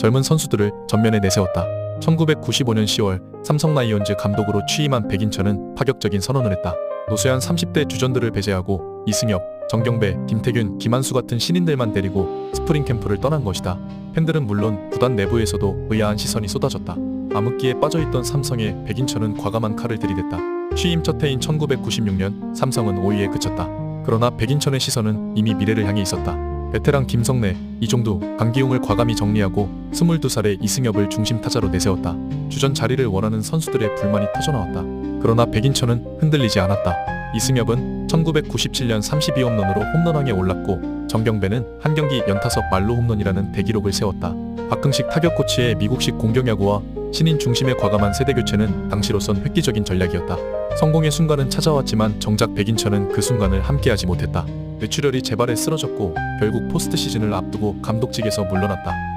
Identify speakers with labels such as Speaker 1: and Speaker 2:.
Speaker 1: 젊은 선수들을 전면에 내세웠다. 1995년 10월 삼성 라이온즈 감독으로 취임한 백인천은 파격적인 선언을 했다. 노쇠한 30대 주전들을 배제하고 이승엽, 정경배, 김태균, 김한수 같은 신인들만 데리고 스프링 캠프를 떠난 것이다. 팬들은 물론 구단 내부에서도 의아한 시선이 쏟아졌다. 암흑기에 빠져있던 삼성에 백인천은 과감한 칼을 들이댔다. 취임 첫 해인 1996년 삼성은 5위에 그쳤다. 그러나 백인천의 시선은 이미 미래를 향해 있었다. 베테랑 김성래, 이종두, 강기용을 과감히 정리하고 22살의 이승엽을 중심 타자로 내세웠다. 주전 자리를 원하는 선수들의 불만이 터져나왔다. 그러나 백인천은 흔들리지 않았다. 이승엽은 1997년 32홈런으로 홈런왕에 올랐고 정경배는 한 경기 연타석 말로 홈런이라는 대기록을 세웠다. 박흥식 타격 코치의 미국식 공격야구와 신인 중심의 과감한 세대 교체는 당시로선 획기적인 전략이었다. 성공의 순간은 찾아왔지만 정작 백인천은 그 순간을 함께하지 못했다. 뇌출혈이 재발에 쓰러졌고 결국 포스트 시즌을 앞두고 감독직에서 물러났다.